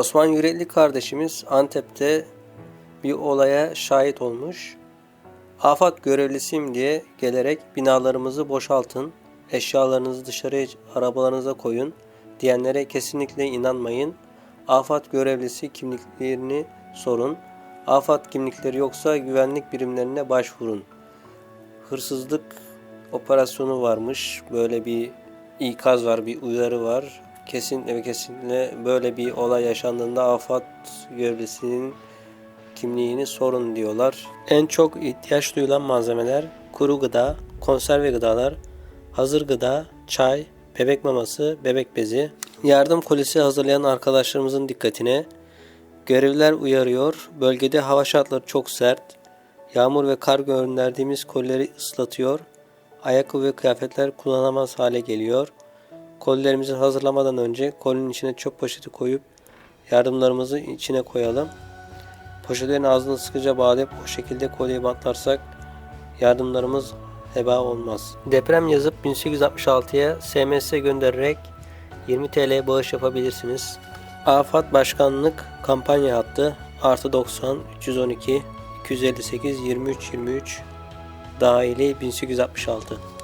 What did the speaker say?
Osman Yürekli kardeşimiz Antep'te bir olaya şahit olmuş. Afat görevlisiyim diye gelerek binalarımızı boşaltın, eşyalarınızı dışarıya arabalarınıza koyun diyenlere kesinlikle inanmayın. Afat görevlisi kimliklerini sorun. Afat kimlikleri yoksa güvenlik birimlerine başvurun. Hırsızlık operasyonu varmış. Böyle bir ikaz var, bir uyarı var. Kesinlikle ve kesinlikle böyle bir olay yaşandığında afat görevlisinin kimliğini sorun diyorlar. En çok ihtiyaç duyulan malzemeler kuru gıda, konserve gıdalar, hazır gıda, çay, bebek maması, bebek bezi. Yardım kolisi hazırlayan arkadaşlarımızın dikkatine görevliler uyarıyor. Bölgede hava şartları çok sert. Yağmur ve kar gönderdiğimiz kolileri ıslatıyor. Ayakkabı ve kıyafetler kullanamaz hale geliyor. Kolilerimizi hazırlamadan önce kolinin içine çöp poşeti koyup yardımlarımızı içine koyalım. Poşetlerin ağzını sıkıca bağlayıp o şekilde kolyeyi bantlarsak yardımlarımız heba olmaz. Deprem yazıp 1866'ya SMS göndererek 20 TL bağış yapabilirsiniz. Afat Başkanlık kampanya hattı artı 90 312 258 23 23 dahili 1866